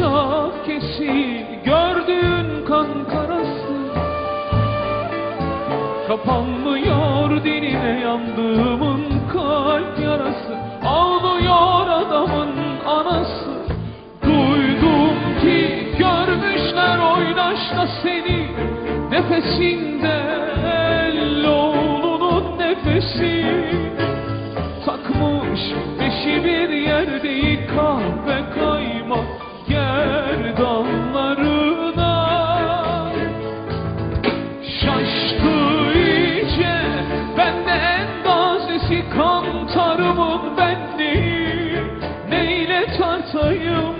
Bıçak kesi gördüğün kan karası. Kapanmıyor diline yandığımın kalp yarası. Ağlıyor adamın anası. Duydum ki görmüşler oynaşta seni. Nefesinde Elloğlu'nun nefesi. Takmış kantarımın benliği Neyle tartayım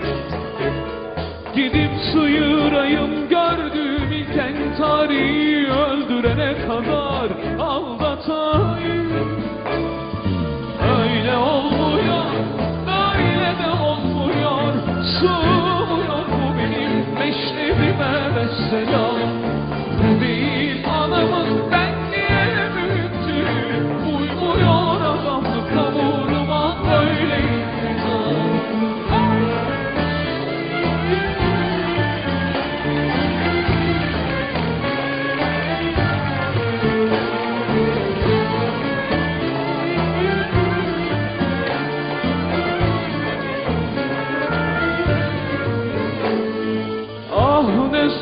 Gidip sıyırayım gördüğüm ilk entariyi öldürene kadar aldatayım. Öyle olmuyor, böyle de olmuyor. Sığmıyor bu benim meşrebime mesela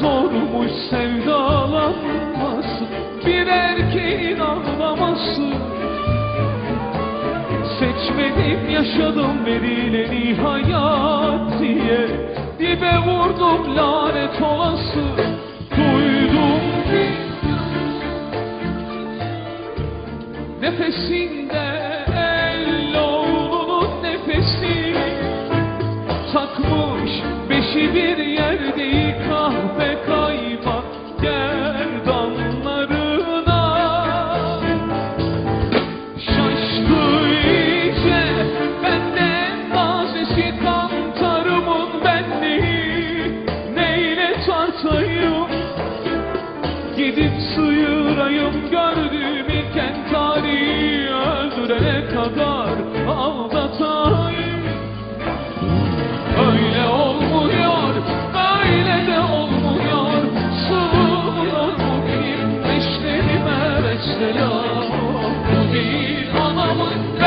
zormuş sevdalanması Bir erkeğin ağlaması. Seçmedim yaşadım verileni hayat diye Dibe vurdum lanet olası. Duydum ki Nefesinde el oğlunun nefesi. Takmış Beşi bir Tartayım Gidip sıyırayım gördüğüm ilk entariyi öldürene kadar aldatayım. Öyle olmuyor, böyle de olmuyor. Sığmıyor bu benim beşlerime mesela Bu değil anamın